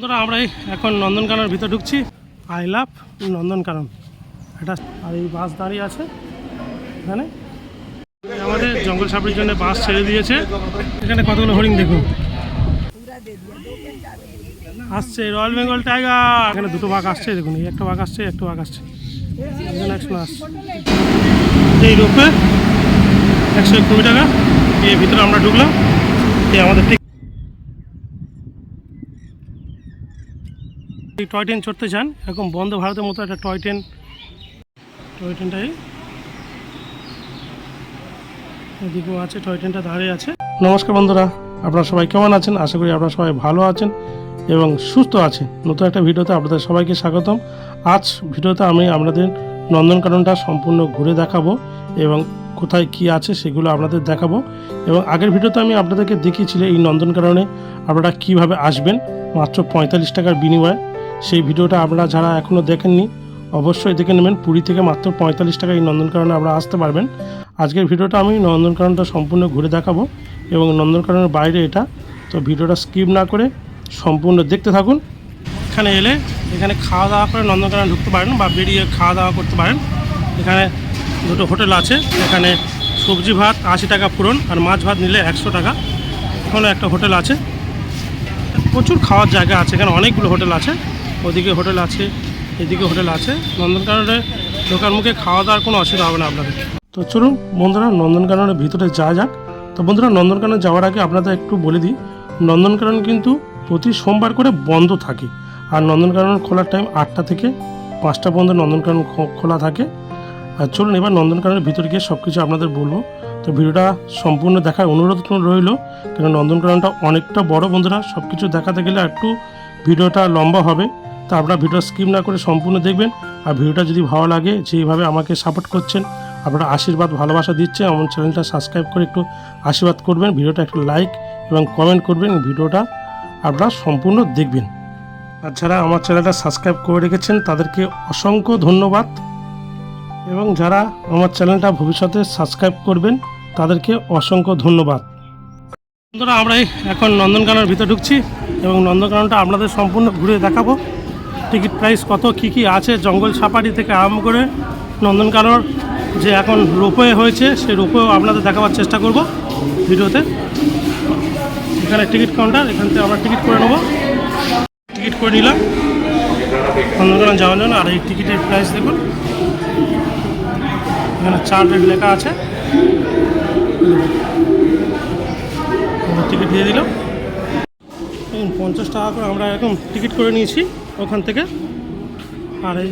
বন্ধুরা, আমরা এই এখন নন্দনকাননের ভিতরে ঢুকছি। I love Nandankanan. এটা আর এই বাস দাঁড়িয়ে আছে এখানে। আমাদের জঙ্গল সাপড়ির জন্য বাস ছেড়ে দিয়েছে। এখানে কতগুলো হরিণ দেখুন। আসছে, রয়্যাল বেঙ্গল টাইগার। এখানে দুটো বাঘ আসছে, দেখুন, এই একটা বাঘ আসছে, একটা বাঘ আসছে। একশো আসছে এই রূপে একশো কুড়ি টাকা। এর ভিতরে আমরা ঢুকলাম। এই আমাদের এই টয় ট্রেন চড়তে চান, এরকম বন্ধ ভারতের মতো একটা টয় ট্রেন। টয় ট্রেনটাই। এদিকেও আছে, টয় ট্রেনটা দাঁড়িয়ে আছে। নমস্কার বন্ধুরা, আপনারা সবাই কেমন আছেন? আশা করি আপনারা সবাই ভালো আছেন এবং সুস্থ আছেন। নতুন একটা ভিডিওতে আপনাদের সবাইকে স্বাগতম। আজ ভিডিওতে আমি আপনাদের নন্দনকাননটা সম্পূর্ণ ঘুরে দেখাবো এবং কোথায় কি আছে সেগুলো আপনাদের দেখাবো। এবং আগের ভিডিওতে আমি আপনাদেরকে দেখিয়েছিলাম এই নন্দনকাননে আপনারা কীভাবে আসবেন। মাত্র পঁয়তাল্লিশ টাকার বিনিময়ে সেই ভিডিওটা আপনারা যারা এখনও দেখেননি, অবশ্যই দেখে নেবেন। পুরী থেকে মাত্র পঁয়তাল্লিশ টাকা এই নন্দনকাননে আপনারা আসতে পারবেন। আজকের ভিডিওটা আমি নন্দনকাননটা সম্পূর্ণ ঘুরে দেখাবো এবং নন্দনকাননের বাইরে এটা। তো ভিডিওটা স্কিপ না করে সম্পূর্ণ দেখতে থাকুন। এখানে এলে এখানে খাওয়া দাওয়া করে নন্দনকানন ঢুকতে পারেন বা বেরিয়ে খাওয়া দাওয়া করতে পারেন। এখানে দুটো হোটেল আছে। এখানে সবজি ভাত আশি টাকা পূরণ আর মাছ ভাত নিলে একশো টাকা। এখানে একটা হোটেল আছে। প্রচুর খাওয়ার জায়গা আছে। এখানে অনেকগুলো হোটেল আছে। ওদিকে হোটেল আছে, এদিকে হোটেল আছে। নন্দনকাননে ঢোকার মুখে খাওয়া দাওয়ার কোনো অসুবিধা হবে না আপনাদের। তো চলুন বন্ধুরা, নন্দনকাননের ভিতরে যাওয়া যাক। তো বন্ধুরা, নন্দনকানন যাওয়ার আগে আপনাদের একটু বলে দিই, নন্দনকানন কিন্তু প্রতি সোমবার করে বন্ধ থাকে। আর নন্দনকানন খোলার টাইম আটটা থেকে পাঁচটা পর্যন্ত নন্দনকানন খোলা থাকে। আর চলুন এবার নন্দনকাননের ভিতরে গিয়ে সব কিছু আপনাদের বলব। তো ভিডিওটা সম্পূর্ণ দেখার অনুরোধ রইল কেন নন্দনকাননটা অনেকটা বড় বন্ধুরা সব কিছু দেখাতে গেলে একটু ভিডিওটা লম্বা হবে। তা আপনারা ভিডিও স্কিপ না করে সম্পূর্ণ দেখবেন। আর ভিডিওটা যদি ভালো লাগে, যেভাবে আমাকে সাপোর্ট করছেন, আপনারা আশীর্বাদ, ভালোবাসা দিচ্ছে আমার চ্যানেলটা সাবস্ক্রাইব করে একটু আশীর্বাদ করবেন, ভিডিওটা একটু লাইক এবং কমেন্ট করবেন, ভিডিওটা আপনারা সম্পূর্ণ দেখবেন। আর যারা আমার চ্যানেলটা সাবস্ক্রাইব করে রেখেছেন, তাদেরকে অসংখ্য ধন্যবাদ। এবং যারা আমার চ্যানেলটা ভবিষ্যতে সাবস্ক্রাইব করবেন, তাদেরকে অসংখ্য ধন্যবাদ। বন্ধুরা, আমরা এখন নন্দনকাননের ভিতরে ঢুকছি এবং নন্দনকাননটা আপনাদের সম্পূর্ণ ঘুরে দেখাবো। টিকিট প্রাইস কত, কি কি আছে, জঙ্গল সাফারি থেকে আরম্ভ করে নন্দনকানন যে এখন রোপওয়ে হয়েছে, সেই রোপওয়ে আপনাদের দেখাবার চেষ্টা করব ভিডিওতে। এখানে টিকিট কাউন্টার, এখান থেকে আমরা টিকিট করে নেব। টিকিট করে নিলাম। নন্দনকানন যাওয়ার জন্য আর এই টিকিটের প্রাইস দেখুন। এখানে চার রেট লেখা আছে। টিকিট দিয়ে দিলাম। পঞ্চাশ টাকা করে আমরা এরকম টিকিট করে নিয়েছি ওখান থেকে। আর এই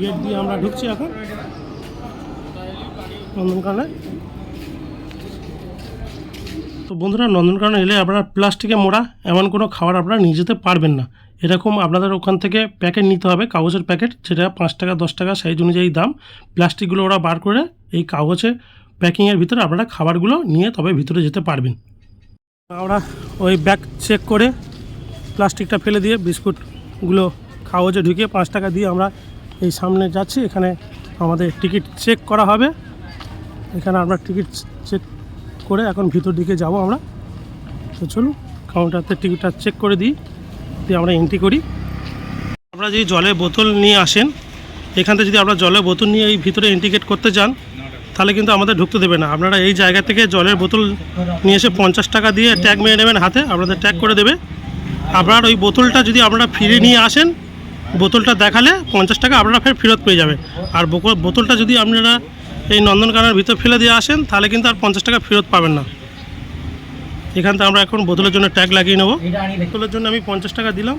গেট দিয়ে আমরা ঢুকছি এখন নন্দনকাননে। তো বন্ধুরা, নন্দনকানন এলে আপনারা প্লাস্টিকে মোড়া, এমন কোনো খাবার আপনারা নিয়ে যেতে পারবেন না। এরকম আপনাদের ওখান থেকে প্যাকেট নিতে হবে, কাগজের প্যাকেট, যেটা পাঁচ টাকা, দশ টাকা সাইজ অনুযায়ী দাম। প্লাস্টিকগুলো ওরা বার করে এই কাগজে প্যাকিংয়ের ভিতরে আপনারা খাবারগুলো নিয়ে তবে ভিতরে যেতে পারবেন। আমরা ওই ব্যাগ চেক করে প্লাস্টিকটা ফেলে দিয়ে বিস্কুটগুলো কাগজে ঢুকিয়ে পাঁচ টাকা দিয়ে আমরা এই সামনে যাচ্ছি। এখানে আমাদের টিকিট চেক করা হবে। এখানে আমরা টিকিট চেক করে এখন ভিতর দিকে যাব আমরা। তো চলুন কাউন্টারতে টিকিটটা চেক করে দিই, দিয়ে আমরা এন্ট্রি করি। আপনারা যদি জলের বোতল নিয়ে আসেন, এখান থেকে যদি আপনারা জলের বোতল নিয়ে এই ভিতরে ইন্ডিকেট করতে যান, তাহলে কিন্তু আমাদের ঢুকতে দেবে না। আপনারা এই জায়গা থেকে জলের বোতল নিয়ে এসে পঞ্চাশ টাকা দিয়ে ট্যাগ মেরে নেবেন হাতে, আপনাদের ট্যাগ করে দেবে। আপনার ওই বোতলটা যদি আপনারা ফিরে নিয়ে আসেন, বোতলটা দেখালে পঞ্চাশ টাকা আপনারা ফের ফেরত পেয়ে যাবেন। আর বোতলটা যদি আপনারা এই নন্দনকাননের ভিতর ফেলে দিয়ে আসেন, তাহলে কিন্তু আর পঞ্চাশ টাকা ফেরত পাবেন না। এখান থেকে আমরা এখন বোতলের জন্য ট্যাগ লাগিয়ে নেব। বোতলের জন্য আমি পঞ্চাশ টাকা দিলাম।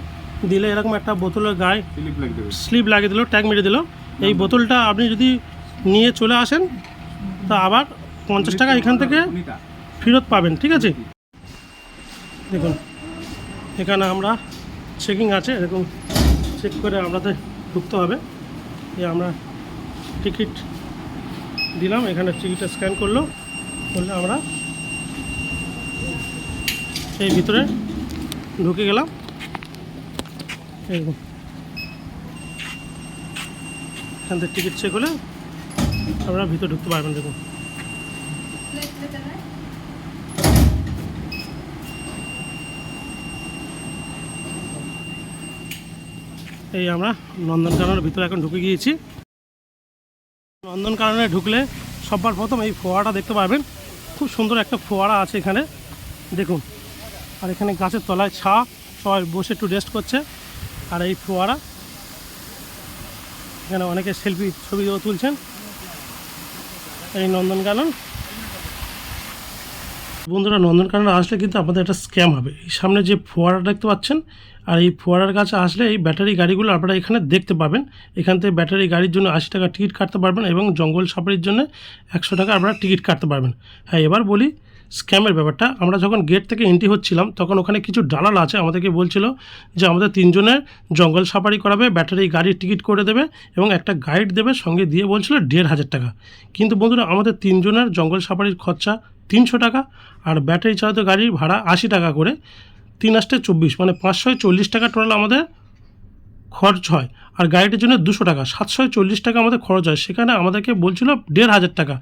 দিলে এরকম একটা বোতলের গায়ে স্লিপ লাগিয়ে দিল, ট্যাগ মেরে দিল। এই বোতলটা আপনি যদি নিয়ে চলে আসেন, তা আবার পঞ্চাশ টাকা এখান থেকে ফেরত পাবেন, ঠিক আছে? দেখুন। এখানে আমরা চেকিং আছে, এরকম চেক করে আমাদের ঢুকতে হবে। এ আমরা টিকিট দিলাম, এখানে টিকিটটা স্ক্যান করল, করলে আমরা এই ভিতরে ঢুকে গেলাম। এরকম। এখান থেকে টিকিট চেক হলে আপনারা ভিতরে ঢুকতে পারবেন, দেখুন। এই আমরা নন্দনকাননের ভিতরে এখন ঢুকে গিয়েছি। নন্দনকাননে ঢুকলে সবার প্রথম এই ফোয়ারাটা দেখতে পারবেন। খুব সুন্দর একটা ফোয়ারা আছে এখানে। দেখুন। আর এখানে গাছের তলায় ছা, সবাই বসে একটু রেস্ট করছে। আর এই ফোয়ারা, এখানে অনেকে সেলফি ছবিও তুলছেন। এই নন্দনকানন। বন্ধুরা নন্দনকানন আসলে কিন্তু আপনাদের একটা স্ক্যাম হবে। এই সামনে যে ফোয়ারা দেখতে পাচ্ছেন, আর এই ফোয়ারার কাছে আসলে এই ব্যাটারি গাড়িগুলো আপনারা এখানে দেখতে পাবেন। এখান থেকে ব্যাটারি গাড়ির জন্য আশি টাকা টিকিট কাটতে পারবেন এবং জঙ্গল সাফারির জন্য একশো টাকা আপনারা টিকিট কাটতে পারবেন। হ্যাঁ এবার বলি স্ক্যামের ব্যাপারটা। আমরা যখন গেট থেকে এন্ট্রি হচ্ছিলাম, তখন ওখানে কিছু দালাল আছে আমাদেরকে বলছিল যে আমাদের তিনজনের জঙ্গল সাফারি করাবে ব্যাটারি গাড়ির টিকিট করে দেবে এবং একটা গাইড দেবে, সঙ্গে দিয়ে বলছিল দেড় হাজার টাকা। কিন্তু বন্ধুরা, আমাদের তিনজনের জঙ্গল সাফারির খরচা তিনশো টাকা আর ব্যাটারি চালিত গাড়ির ভাড়া আশি টাকা করে। তিন আষ্টে চব্বিশ মানে পাঁচশো চল্লিশ টাকা টোটাল আমাদের খরচ হয়। আর গাড়িটির জন্য দুশো টাকা, সাতশো চল্লিশ টাকা আমাদের খরচ হয়। সেখানে আমাদেরকে বলছিল দেড় হাজার টাকা।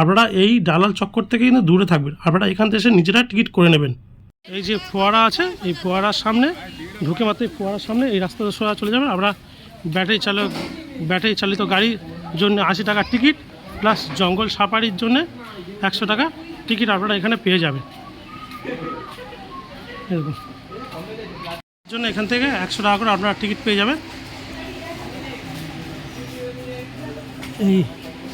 আপনারা এই দালাল চক্কর থেকে কিন্তু দূরে থাকবেন। আপনারা এখান থেকে এসে নিজেরা টিকিট করে নেবেন। এই যে ফোয়ারা আছে, এই ফোয়ারার সামনে, ঢুকে মাত্র এই ফোয়ারার সামনে এই রাস্তাতে সোজা চলে যাবেন। আমরা ব্যাটারি চালক, ব্যাটারি চালিত গাড়ির জন্য আশি টাকার টিকিট, প্লাস জঙ্গল সাফারির জন্য একশো টাকা। টিকিট আপনারা এখানে পেয়ে যাবেন। এরকম। জন্য এখান থেকে একশো টাকা করে আপনারা টিকিট পেয়ে যাবেন। এই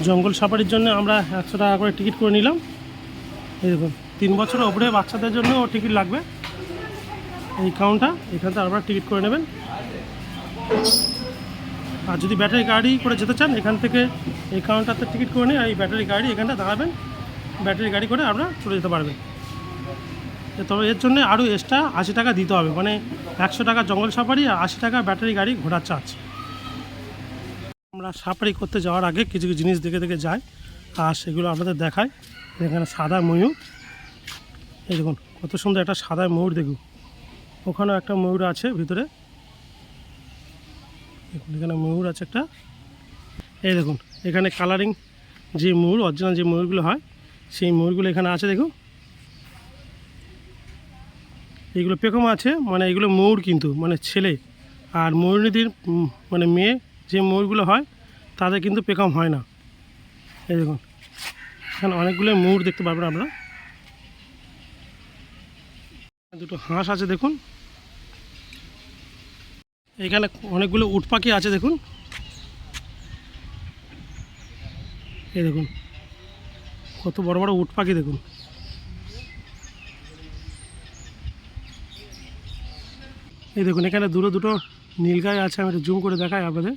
জঙ্গল সাফারির জন্য আমরা একশো টাকা করে টিকিট করে নিলাম। দেখুন তিন বছরের ওপরে বাচ্চাদের জন্য টিকিট লাগবে। এই কাউন্টটা এখান থেকে আপনারা টিকিট করে নেবেন। আর যদি ব্যাটারি গাড়ি করে যেতে চান, এখান থেকে এই কাউন্টারতে টিকিট করে নিয়ে আর এই ব্যাটারি গাড়ি এখানটা দাঁড়াবেন। ব্যাটারি গাড়ি করে আপনারা চলে যেতে পারবেন। তবে এর জন্য আরও এক্সট্রা আশি টাকা দিতে হবে। মানে একশো টাকা জঙ্গল সাফারি আর আশি টাকা ব্যাটারি গাড়ি ঘোরার চার্জ আমরা সাফারি করতে যাওয়ার আগে কিছু কিছু জিনিস দেখে দেখে যাই আর সেগুলো আপনাদের দেখায় এখানে সাদা ময়ূর। এই দেখুন, কত সুন্দর একটা সাদা ময়ূর দেখুন। ওখানেও একটা ময়ূর আছে ভিতরে। এখানে ময়ূর আছে একটা। এই দেখুন, এখানে কালারিং যে ময়ূর অরিজিনাল যে ময়ূরগুলো হয় সেই ময়ূরগুলো এখানে আছে দেখুন এইগুলো পেকম আছে মানে এগুলো ময়ূর কিন্তু মানে ছেলে। আর ময়ূরনীতির উম, মানে মেয়ে যে ময়ূরগুলো হয় তাদের কিন্তু পেকম হয় না। এই দেখুন এখানে অনেকগুলো ময়ূর দেখতে পারবেন আমরা দুটো হাঁস আছে দেখুন। এখানে অনেকগুলো উট পাখি আছে দেখুন। এই দেখুন কত বড় বড় উট পাখি দেখুন। এই দেখুন, এখানে দুটো দুটো নীলগাই আছে, আমি জুম করে দেখাই আপনাদের।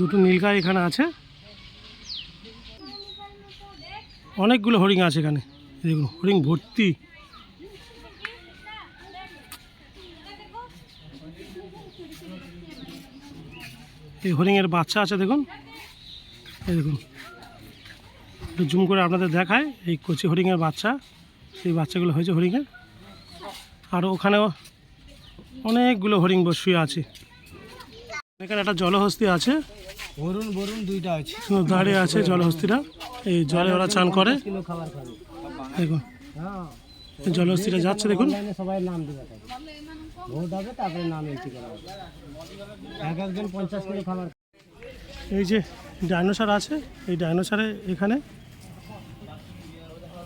দুটো নীলগাই এখানে আছে। অনেকগুলো হরিণ আছে এখানে। দেখুন, হরিণ ভর্তি। এই হরিণের বাচ্চা আছে, দেখুন। দেখুন। একটু জুম করে আপনাদের দেখায় এই কচি হরিণের বাচ্চা। সেই বাচ্চাগুলো হয়েছে হরিণের। আর ওখানেও অনেকগুলো হরিণ বসিয়ে আছে। এখানে একটা জলহস্তি আছে। বরুণ বরুণ দুইটা আছে। সুন্দর দাঁড়িয়ে আছে জলহস্তিটা এই জলে ওরা চান করে। দেখুন। হ্যাঁ। জলহস্তিটা যাচ্ছে দেখুন। সবাই নাম দিবে ভোট হবে তারপরে নাম এক একজন পঞ্চাশ কিলো খাবার এই যে ডাইনোসর আছে, এই ডাইনোসারে এখানে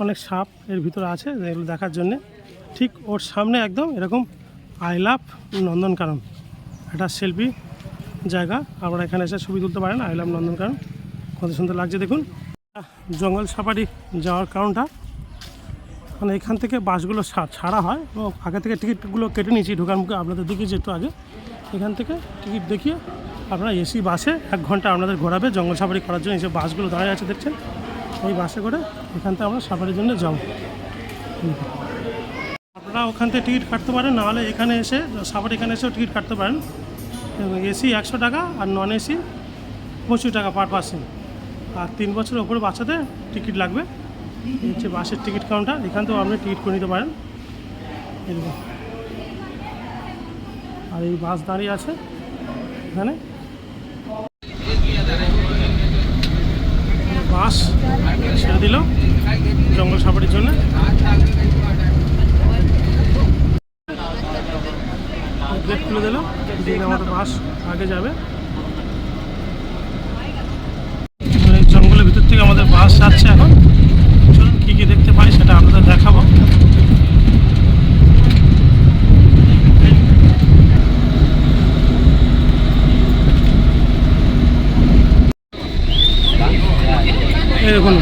অনেক সাপ এর ভিতরে আছে এগুলো দেখার জন্যে। ঠিক ওর সামনে একদম এরকম আই লাভ নন্দনকানন, একটা সেলফি জায়গা। আপনারা এখানে এসে ছবি তুলতে পারেন আই লাভ নন্দনকানন। কত সুন্দর লাগছে দেখুন। জঙ্গল সাফারি যাওয়ার কারণটা মানে এখান থেকে বাসগুলো ছাড়া হয় এবং আগে থেকে টিকিটগুলো কেটে নিয়েছি, ঢোকার মুখে আপনাদের দেখিয়েছি একটু আগে। এখান থেকে টিকিট দেখিয়ে আপনারা এসি, বাসে এক ঘণ্টা আপনাদের ঘোরাবে, জঙ্গল সাফারি করার জন্য। এই যে বাসগুলো দাঁড়িয়ে আছে, দেখছেন? এই বাসে করে এখান থেকে আমরা সাফারির জন্য যাব। আপনারা ওখান থেকে টিকিট কাটতে পারেন নাহলে এখানে এসে, সাফারি এখানে এসেও টিকিট কাটতে পারেন। এসি একশো টাকা আর নন এসি পঁচিশ টাকা পার পার্সেন্ট আর তিন বছরের ওপরে বাচ্চাদের টিকিট লাগবে। এই হচ্ছে বাসের টিকিট কাউন্টার, এখান থেকেও আপনি টিকিট করে নিতে পারেন। আর এই বাস দাঁড়িয়ে আছে, এখানে। বাস ছেড়ে দিল জঙ্গল সাফারির জন্য। গেট খুলে দিল দিন আমাদের বাস আগে যাবে। জঙ্গলের ভিতর থেকে আমাদের বাস যাচ্ছে এখন। চলুন কী কী দেখতে পাই সেটা আপনাদের দেখাবো। এই দেখুন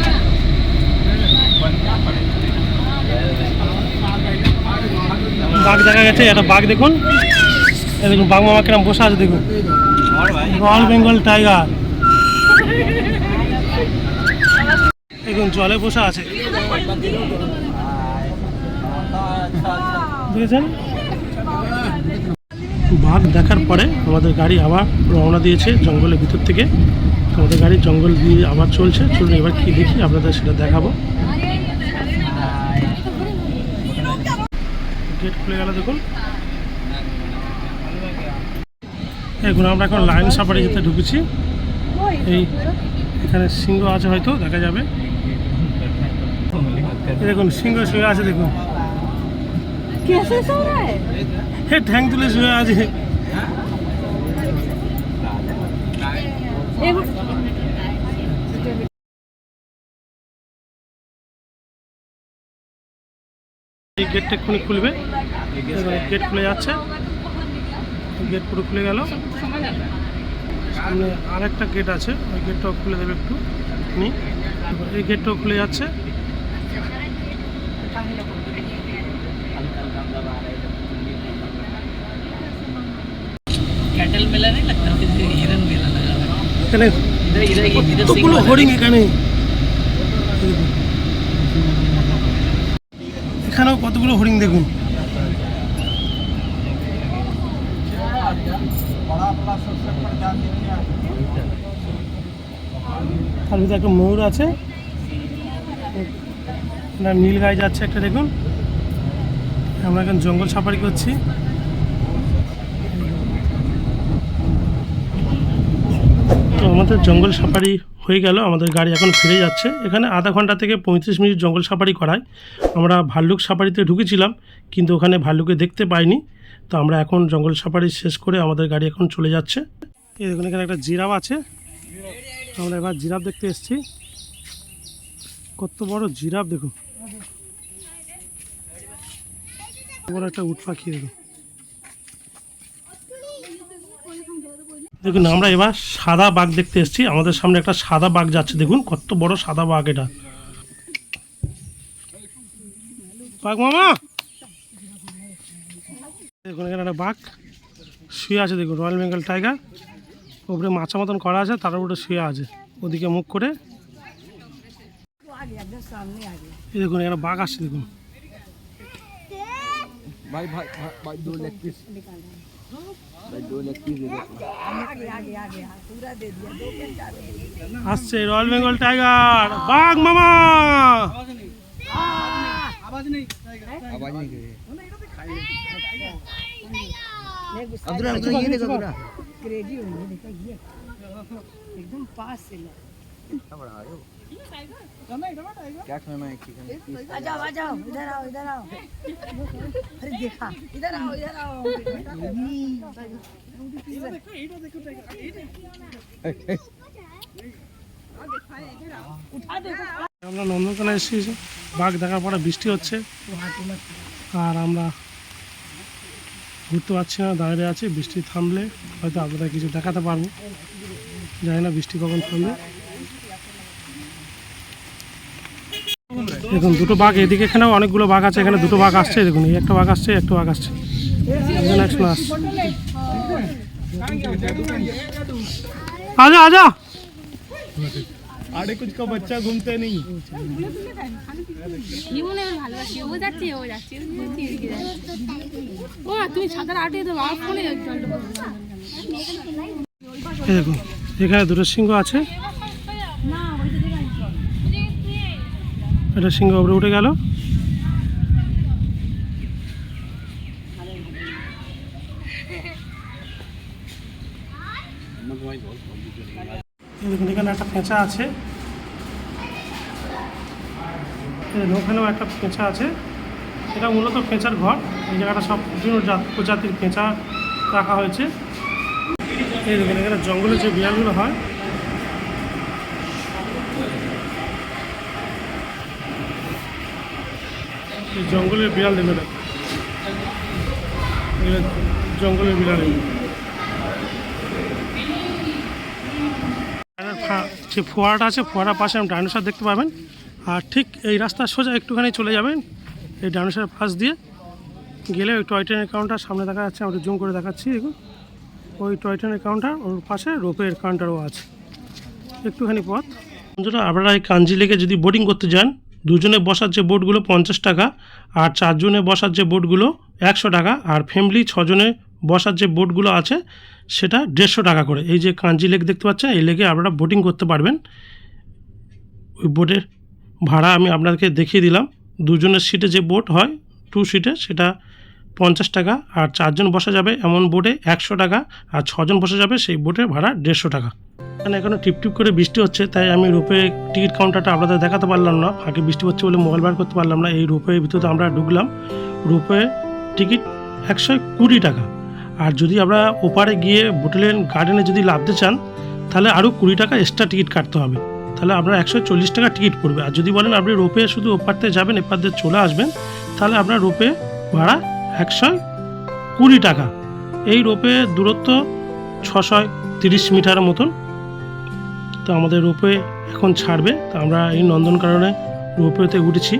বাঘ দেখা গেছে, একটা বাঘ দেখুন। দেখুন, বাঘ মামা কিরম বসে আছে, দেখুন। Royal Bengal tiger. দেখুন, জলে বসে আছে। বাঘ দেখার পরে আমাদের গাড়ি আবার রওনা দিয়েছে জঙ্গলের ভিতর থেকে। আমাদের গাড়ি জঙ্গল দিয়ে আবার চলছে। চলুন এবার কি দেখি আপনাদের সেটা দেখাবো। গেট খুলে গেল দেখুন। দেখুন আমরা এখন লাইন সাফারি যেতে ঢুকেছি। এই এখানে সিংহ আছে হয়তো দেখা যাবে। দেখুন সিংহ শুয়ে আছে দেখুন। হে ঠ্যাং তুলে শুয়ে আছে। গেটটা এক্ষুনি খুলবে। গেট খুলে যাচ্ছে। গেট পুরো খুলে গেল। আর আরেকটা গেট আছে। ওই গেটটাও খুলে দেবে একটু। এই গেটটাও খুলে যাচ্ছে। এখানে হরিণ এখানে? এই এখানেও কতগুলো হরিণ দেখুন? তার ভিতরে একটা ময়ূর আছে। নীল গায়ে যাচ্ছে একটা দেখুন। আমরা এখন জঙ্গল সাফারি করছি। তো আমাদের জঙ্গল সাফারি হয়ে গেল, আমাদের গাড়ি এখন ফিরে যাচ্ছে। এখানে আধা ঘণ্টা থেকে পঁয়ত্রিশ মিনিট জঙ্গল সাফারি করায়। আমরা ভাল্লুক সাফারিতে ঢুকেছিলাম, কিন্তু ওখানে ভাল্লুকে দেখতে পাইনি। তো আমরা এখন জঙ্গল সাফারি শেষ করে আমাদের গাড়ি এখন চলে যাচ্ছে। এই দেখুন, এখানে একটা জিরাফ আছে। আমরা এবার জিরাফ দেখতে এসেছি। কত বড় জিরাফ, দেখুন। বড় একটা উট পাখি, দেখুন। দেখুন, আমরা এবার সাদা বাঘ দেখতে এসেছি। আমাদের সামনে একটা সাদা বাঘ যাচ্ছে, দেখুন, কত বড় সাদা বাঘ এটা। বাঘ মামা! দেখুন, এখানে একটা বাঘ শুয়ে আছে, দেখুন রয়্যাল বেঙ্গল টাইগার ওপরে মাছা মতন করা আছে, তার উপরে শুয়ে আছে। ওদিকে মুখ করে। এই দেখুন এখানে বাঘ আসছে, দেখুন। भाई दो लेग पीस दे दो আসছে রয়্যাল বেঙ্গল টাইগার বাঘ মামা आवाज नहीं करे अब्दुल अब्दुल ये देखो पूरा क्रेजी होंगे देखो ये एकदम पास से लो क्या खाना है चिकन आ जाओ आ जाओ इधर आओ इधर आओ अरे देखा इधर आओ इधर आओ আমরা নন্দনকানে এসেছি বাঘ দেখার পরে বৃষ্টি হচ্ছে আর আমরা ঘুরতে পারছি না দাঁড়িয়ে আছি বৃষ্টি থামলে হয়তো আপনাদের কিছু দেখাতে পারবো জানি না বৃষ্টি কখন থামবে দেখুন দুটো বাঘ এদিকে এখানেও অনেকগুলো বাঘ আছে এখানে দুটো বাঘ আসছে দেখুন একটা বাঘ আসছে একটা বাঘ আসছে। এখানে আজা আজা। আরে কুছ বাচ্চা ঘুমতে নেই। এখানে দুটো সিংহ আছে। একটা সিংহ উপরে উঠে গেল। এখানে একটা পেঁচা আছে। ওখানেও একটা পেঁচা আছে। এটা মূলত পেঁচার ঘর। এই জায়গাটা সব বিভিন্ন প্রজাতির পেঁচা রাখা হয়েছে। এই এখানে জঙ্গলে যে বিড়ালগুলো হয় জঙ্গলের বিড়াল এটা। এগুলো জঙ্গলের বিড়াল এগুলো। যে ফোয়ারাটা আছে ফোয়ারার পাশে আপনি ডাইনোসার দেখতে পাবেন। আর ঠিক এই রাস্তা সোজা একটুখানি চলে যাবেন, এই ডাইনোসরের পাশ দিয়ে। গেলে ওই টয় ট্রেনের কাউন্টার, সামনে দেখা যাচ্ছে আমরা জুম করে দেখাচ্ছি, দেখুন। ওই টয় ট্রেনের কাউন্টার, ওর পাশে রোপের কাউন্টারও আছে। একটুখানি পথ। আপনারা এই কাঞ্জি লেকে যদি বোটিং করতে যান দুজনে বসার যে বোর্ডগুলো পঞ্চাশ টাকা, আর চারজনে বসার যে বোটগুলো একশো টাকা, আর ফ্যামিলি ছজনে বসার যে বোটগুলো আছে, সেটা দেড়শো টাকা করে। এই যে কাঞ্জি লেক দেখতে পাচ্ছেন, এই লেকে আপনারা বোটিং করতে পারবেন। ওই বোটের ভাড়া আমি আপনাদেরকে দেখিয়ে দিলাম। দুজনের সিটে যে বোট হয় টু সিটে সেটা পঞ্চাশ টাকা, আর চারজন বসা যাবে এমন বোটে একশো টাকা, আর ছজন বসা যাবে সেই বোটের ভাড়া দেড়শো টাকা। এখানে এখনও টিপ টিপ করে বৃষ্টি হচ্ছে, তাই আমি রোপে টিকিট কাউন্টারটা আপনাদের দেখাতে পারলাম না। ফাঁকে বৃষ্টি হচ্ছে বলে মোবাইল বার করতে পারলাম না, এই রোপের ভিতরে আমরা ঢুকলাম। রোপে টিকিট একশো কুড়ি টাকা। আর যদি আমরা ওপারে গিয়ে বোটেলেন গার্ডেনে যদি লাভতে চান, তাহলে আরও কুড়ি টাকা এক্সট্রা টিকিট কাটতে হবে। তাহলে আপনার একশো চল্লিশ টাকা টিকিট পড়বে। আর যদি বলেন আপনি রোপে শুধু ওপার থেকে যাবেন, এপার দিয়ে চলে আসবেন, তাহলে আপনার রোপে ভাড়া একশো কুড়ি টাকা। এই রোপে দূরত্ব ছশো তিরিশ মিটার মতন। তো আমাদের রোপে এখন ছাড়বে। তো আমরা এই নন্দনকাননে রোপওয়েতে উঠেছি।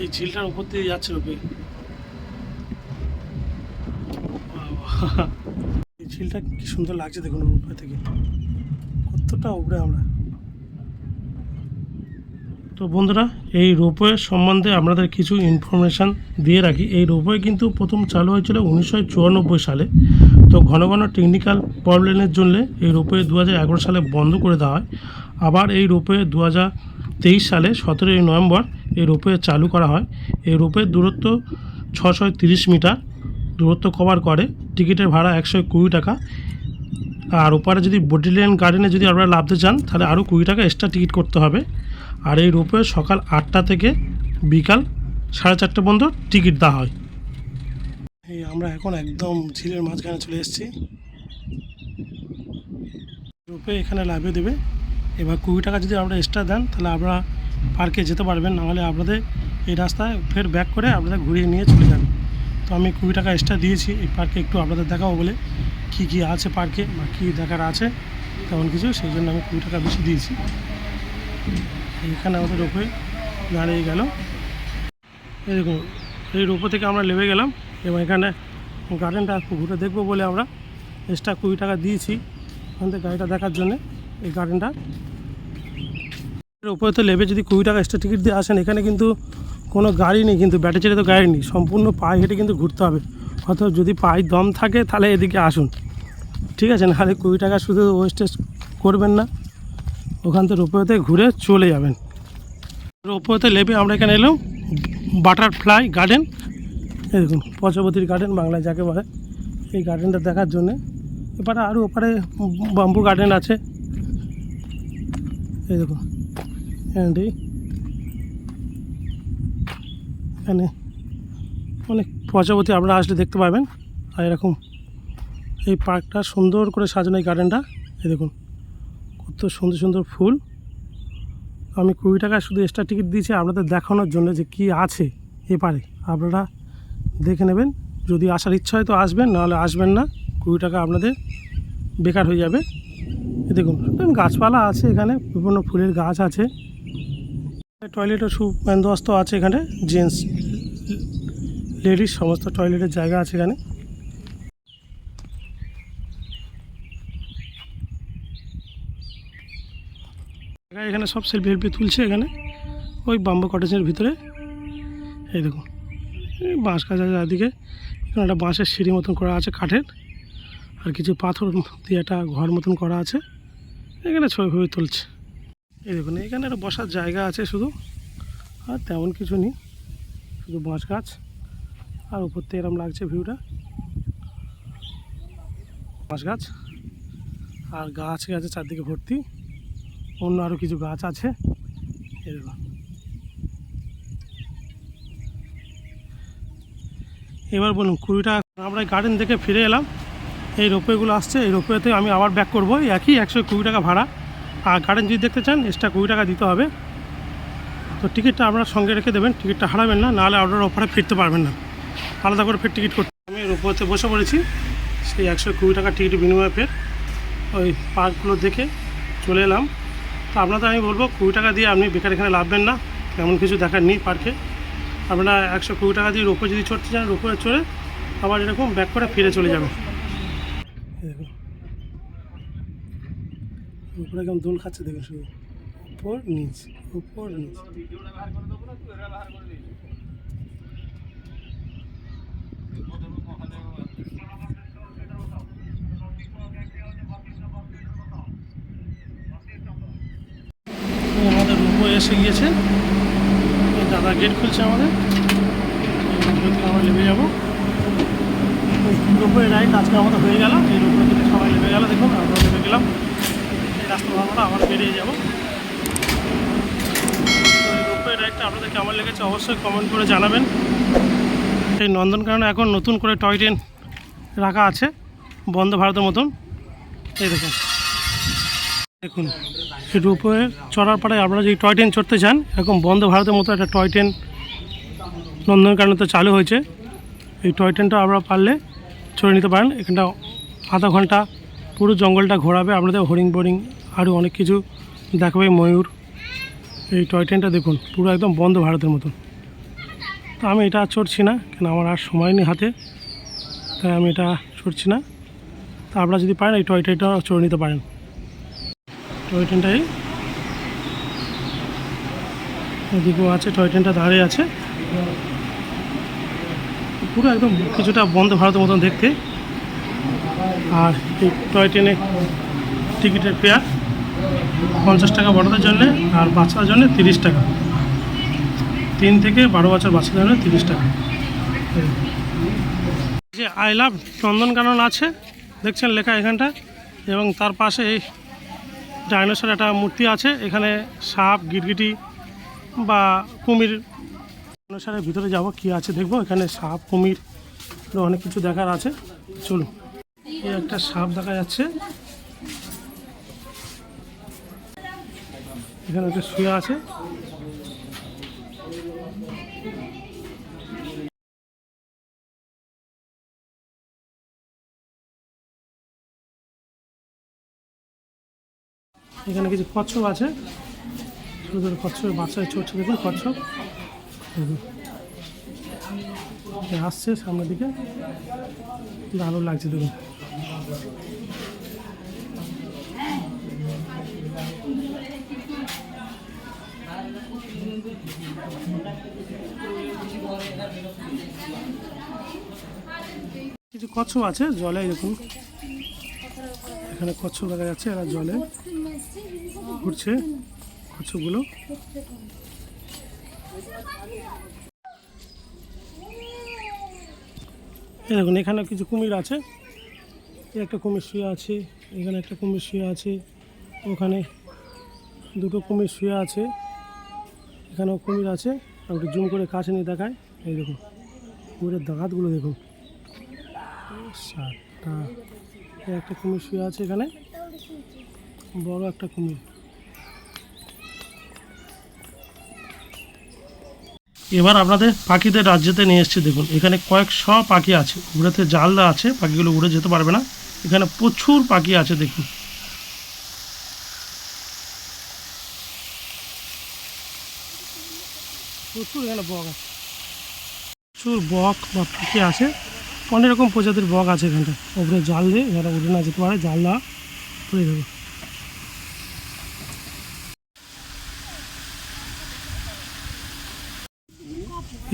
এই ঝিলটার উপর দিয়ে যাচ্ছে রোপে। এই ঝিলটা কি সুন্দর লাগছে দেখুন রোপে থেকে। কতটা উপরে আমরা। তো বন্ধুরা, এই রোপওয়ে সম্বন্ধে আপনাদের কিছু ইনফরমেশান দিয়ে রাখি। এই রোপওয়ে কিন্তু প্রথম চালু হয়েছিল উনিশশো চুরানব্বই সালে। তো ঘন ঘন টেকনিক্যাল প্রবলেমের জন্য এই রোপওয়ে দু সালে বন্ধ করে দেওয়া হয়। আবার এই রোপওয়ে দু সালে সতেরোই নভেম্বর এই রোপওয়ে চালু করা হয়। এই রোপওয়ের দূরত্ব ছশো তিরিশ মিটার, দূরত্ব কভার করে। টিকিটের ভাড়া একশো কুড়ি টাকা। আর ওপারে যদি বটিলিয়ান গার্ডেনে যদি আপনারা লাভতে চান, তাহলে আরও কুড়ি টাকা এক্সট্রা টিকিট করতে হবে। আর এই রোপওয়ে সকাল আটটা থেকে বিকাল সাড়ে চারটে পর্যন্ত টিকিট দেওয়া হয়। এই আমরা এখন একদম ঝিলের মাঝখানে চলে এসেছি। রোপে এখানে লাভে দেবে। এবার কুড়ি টাকা যদি আপনারা এক্সট্রা দেন, তাহলে আপনারা পার্কে যেতে পারবেন। নাহলে আপনাদের এই রাস্তায় ফের ব্যাক করে আপনাদের ঘুরিয়ে নিয়ে চলে যাবে। তো আমি কুড়ি টাকা এক্সট্রা দিয়েছি। এই পার্কে একটু আপনাদের দেখাবো বলে কী কী আছে পার্কে বা কী দেখার আছে, তেমন কিছু। সেই জন্য আমি কুড়ি টাকা বেশি দিয়েছি। এইখানে আমাদের রোপে দাঁড়িয়ে গেল। এই দেখুন, এই রোপো থেকে আমরা নেমে গেলাম এবং এখানে গার্ডেনটা ঘুরে দেখব বলে আমরা এক্সট্রা কুড়ি টাকা দিয়েছি ওখান থেকে গাড়িটা দেখার জন্য এই গার্ডেনটা উপরে তো লেবে যদি কুড়ি টাকা এক্সট্রা টিকিট দিয়ে আসেন, এখানে কিন্তু কোনো গাড়ি নেই, কিন্তু ব্যাটে ছেড়ে তো গাড়ি নেই। সম্পূর্ণ পায়ে হেঁটে কিন্তু ঘুরতে হবে। অথবা যদি পায়ে দম থাকে, তাহলে এদিকে আসুন। ঠিক আছে? নাহলে কুড়ি টাকা শুধু ওয়েস্টেজ করবেন না। ওখান থেকে রোপওয়েতে ঘুরে চলে যাবেন। রোপওয়েতে লেবে আমরা এখানে এলাম বাটারফ্লাই গার্ডেন এই দেখুন পচবতীর গার্ডেন বাংলায় যাকে বলে। এই গার্ডেনটা দেখার জন্যে। এবারে আরও ওপারে বাম্বু গার্ডেন আছে। এই দেখুন এখানটি এখানে অনেক প্রজাপতি আপনারা আসলে দেখতে পাবেন। আর এরকম এই পার্কটা সুন্দর করে সাজানো এই গার্ডেনটা এই দেখুন। কত সুন্দর সুন্দর ফুল। আমি কুড়ি টাকা শুধু এক্সট্রা টিকিট দিয়েছি, আপনাদের দেখানোর জন্য যে কি আছে এপারে। আপনারা দেখে নেবেন। যদি আসার ইচ্ছা হয় তো আসবেন, নাহলে আসবেন না। কুড়ি টাকা আপনাদের বেকার হয়ে যাবে। দেখুন গাছপালা আছে এখানে, বিভিন্ন ফুলের গাছ আছে। টয়লেটের সু বন্দোবস্ত আছে এখানে জেন্টস লেডিস সমস্ত টয়লেটের জায়গা আছে এখানে। এখানে সব সেলফি হেলফি তুলছে এখানে। ওই বাম্বু কটেজের ভিতরে। এই দেখুন বাঁশ গাছ আছে চারদিকে। এখানে একটা বাঁশের সিঁড়ি মতন করা আছে কাঠের। আর কিছু পাথর দিয়ে একটা ঘর মতন করা আছে। এখানে ছবি ফবি তুলছে। এই দেখুন, এখানে একটা বসার জায়গা আছে শুধু। আর তেমন কিছু নেই। শুধু বাঁশ গাছ। আর উপর থেকে এরম লাগছে ভিউটা বাঁশ গাছ। আর গাছ গাছে চারদিকে ভর্তি। অন্য আরও কিছু গাছ আছে। এবার বলুন, কুড়ি টাকা আমরা গার্ডেন থেকে ফিরে এলাম। এই রোপওয়েগুলো আসছে, এই রোপওয়েতে আমি আবার ব্যাক করব। একই একশো কুড়ি টাকা ভাড়া। আর গার্ডেন যদি দেখতে চান এক্সট্রা কুড়ি টাকা দিতে হবে। তো টিকিটটা আপনার সঙ্গে রেখে দেবেন টিকিটটা হারাবেন না, নাহলে আপনার অফারে ফিরতে পারবেন না। আলাদা করে ফের টিকিট করতে আমি রোপওয়েতে বসে পড়েছি। সেই একশো কুড়ি টাকা টিকিট বিনিময়ে ফের ওই পার্কগুলো দেখে চলে এলাম। আপনাদের আমি বলব, কুড়ি টাকা দিয়ে আপনি বেকার এখানে লাভবেন না। এমন কিছু দেখার নেই পার্কে। আপনারা একশো কুড়ি টাকা দিয়ে রোপে যদি চড়তে চান রোপে চড়ে আবার এরকম ব্যাক করে ফিরে চলে যাবে উপরে কেমন দোল খাচ্ছে, দেখুন শুধু। উপর, নিচ উপর, নিচ এই আমাদের রুমও এসে গিয়েছে। দাদা গেট খুলছে আমাদের। আমরা নেমে যাব। রোপওয়ে রাইড আজকে আমাদের হয়ে গেল। এই রোপওয়ে থেকে সবাই নেমে গেল। দেখুন, আমরা নেমে গেলাম। এই রাস্তা আমরা আবার বেরিয়ে যাব। রোপওয়ে রাইডটা আপনাদের কেমন লেগেছে অবশ্যই কমেন্ট করে জানাবেন। এই নন্দনকাননে এখন নতুন করে টয় ট্রেন রাখা আছে। বন্ধ ভারতের মতন। এই দেখুন। দেখুন রোপওয়ে চড়ার পরে আপনারা যদি টয় ট্রেন চড়তে চান, এরকম বন্ধ ভারতের মতো একটা টয় ট্রেন নন্দনকাননে চালু হয়েছে। এই টয় ট্রেনটা আপনারা পারলে চড়ে নিতে পারেন। এখানটা আধা ঘণ্টা পুরো জঙ্গলটা ঘোরাবে। আপনাদের হরিং বরিং আরও অনেক কিছু দেখাবে ময়ূর। এই টয় ট্রেনটা দেখুন, পুরো একদম বন্ধ ভারতের মতন তো আমি এটা চড়ছি না, কেন আমার আর সময় নেই হাতে। তাই আমি এটা চড়ছি না। তা আপনারা যদি পারেন, এই টয় ট্রেনটা চড়ে নিতে পারেন। টয় ট্রেনটাই এদিকেও আছে টয় ট্রেনটা দাঁড়িয়ে আছে। পুরো একদম কিছুটা বন্ধ ভারতের মতন দেখতে। আর এই টয় ট্রেনে টিকিটের পেয়ার পঞ্চাশ টাকা বড়দের জন্য আর বাচ্চাদের জন্য তিরিশ টাকা। তিন থেকে বারো বছর বাচ্চাদের জন্য তিরিশ টাকা। যে আই লাভ নন্দনকানন আছে, দেখছেন লেখা এখানটা। এবং তার পাশে এই ডাইনোসর একটা মূর্তি আছে, এখানে সাপ, গিরগিটি বা কুমির। ডাইনোসরের ভিতরে যাব, কি আছে দেখব, এখানে সাপ, কুমির অনেক কিছু দেখার আছে। চলুন এই একটা সাপ দেখা যাচ্ছে। এখানে একটা শুয়ে আছে। এখানে কিছু কচ্ছপ আছে। ছোটো ছোটো কচ্ছপের বাচ্চা চড়ছে দেখুন কচ্ছপ। আসছে সামনের দিকে। ভালো লাগছে দেখুন। কিছু কচ্ছপ আছে জলে, দেখুন। এখানে কচ্ছপ দেখা যাচ্ছে, এরা জলে। ঘুরছে কচ্ছপগুলো দেখুন, এখানে কিছু কুমির আছে। একটা কুমির শুয়ে আছে, এখানে একটা কুমির শুয়ে আছে, ওখানে দুটো কুমির শুয়ে আছে, এখানেও কুমির আছে। একটু জুম করে কাছে নিয়ে দেখায়। এই দেখুন, কুমিরের দাঁতগুলো দেখুন। সাতটা। একটা কুমির শুয়ে আছে এখানে। বড় একটা কুমির। এবার আপনাদের পাখিদের রাজ্যেতে নিয়ে এসেছি, দেখুন। এখানে কয়েকশো পাখি আছে, উড়েতে জাল আছে, পাখিগুলো উড়ে যেতে পারবে না। এখানে প্রচুর পাখি আছে, দেখুন। প্রচুর এখানে বক আছে। প্রচুর বক বা পাখি আছে। অনেক রকম প্রজাতির বক আছে এখানটা ওপরে জাল দিয়ে যারা উড়ে না যেতে পারে জাল দেওয়া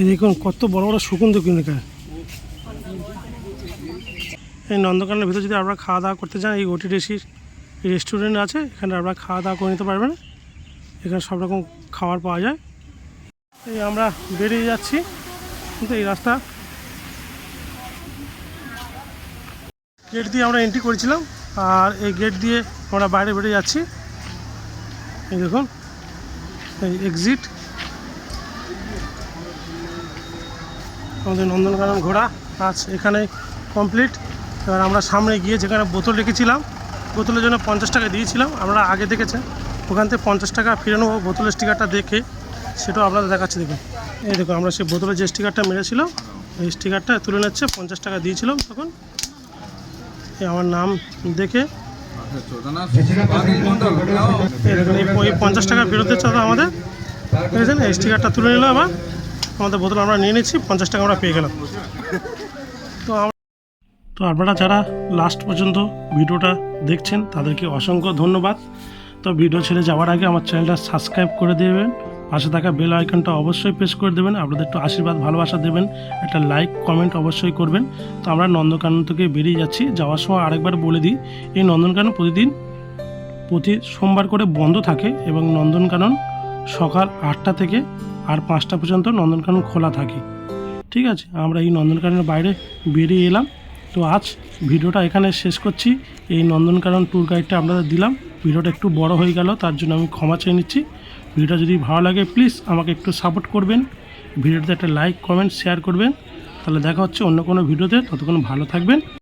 এই দেখুন, কত বড় বড় শকুন দেখুন এখানে এই নন্দকাননের ভিতরে যদি আপনারা খাওয়া দাওয়া করতে চান, এই ওটি ওটিডিসির রেস্টুরেন্ট আছে, এখানে আপনারা খাওয়া দাওয়া করে নিতে পারবেন। এখানে সব রকম খাবার পাওয়া যায়। এই আমরা বেরিয়ে যাচ্ছি, কিন্তু এই রাস্তা গেট দিয়ে আমরা এন্ট্রি করেছিলাম, আর এই গেট দিয়ে আমরা বাইরে বেরিয়ে যাচ্ছি। এই দেখুন, এই এক্সিট আমাদের নন্দনকানন ঘোড়া আচ্ছা এখানে কমপ্লিট এবার আমরা সামনে গিয়ে যেখানে বোতল রেখেছিলাম, বোতলের জন্য পঞ্চাশ টাকা দিয়েছিলাম। আমরা আগে দেখেছেন, ওখান থেকে পঞ্চাশ টাকা ফিরে নেব বোতলের স্টিকারটা দেখে। সেটাও আপনাদের দেখাচ্ছি, দেখুন। এই দেখুন, আমরা সেই বোতলের যে স্টিকারটা মেরেছিলাম এই স্টিকারটা তুলে নিচ্ছে, পঞ্চাশ টাকা দিয়েছিলাম তখন। এই আমার নাম দেখে। এই পঞ্চাশ টাকা ফেরত দিচ্ছে আমাদের। বুঝেছেন এই স্টিকারটা তুলে নিল আবার। আমাদের বোতল আমরা নিয়ে নিচ্ছি, পঞ্চাশ টাকা আমরা পেয়ে গেলাম। তো তো আপনারা যারা লাস্ট পর্যন্ত ভিডিওটা দেখছেন, তাদেরকে অসংখ্য ধন্যবাদ। তো ভিডিও ছেড়ে যাওয়ার আগে আমার চ্যানেলটা সাবস্ক্রাইব করে দেবেন। পাশে থাকা বেল আইকনটা অবশ্যই প্রেস করে দেবেন। আপনাদের একটু আশীর্বাদ, ভালোবাসা দেবেন। একটা লাইক কমেন্ট অবশ্যই করবেন। তো আমরা নন্দনকানন থেকে বেরিয়ে যাচ্ছি। যাওয়ার সময় আরেকবার বলে দিই, এই নন্দনকানন প্রতিদিন প্রতি সোমবার করে বন্ধ থাকে এবং নন্দনকানন সকাল আটটা থেকে আর পাঁচটা পর্যন্ত নন্দনকানন খোলা থাকে। ঠিক আছে, আমরা এই নন্দনকাননের বাইরে বেরিয়ে এলাম। তো আজ ভিডিওটা এখানে শেষ করছি। এই নন্দনকানন ট্যুর গাইডটা আপনাদের দিলাম। ভিডিওটা একটু বড় হয়ে গেল, তার জন্য আমি ক্ষমা চেয়ে নিচ্ছি। ভিডিওটা যদি ভালো লাগে প্লিজ আমাকে একটু সাপোর্ট করবেন। ভিডিওতে একটা লাইক কমেন্ট শেয়ার করবেন। তাহলে দেখা হচ্ছে অন্য কোনো ভিডিওতে। ততক্ষণ ভালো থাকবেন।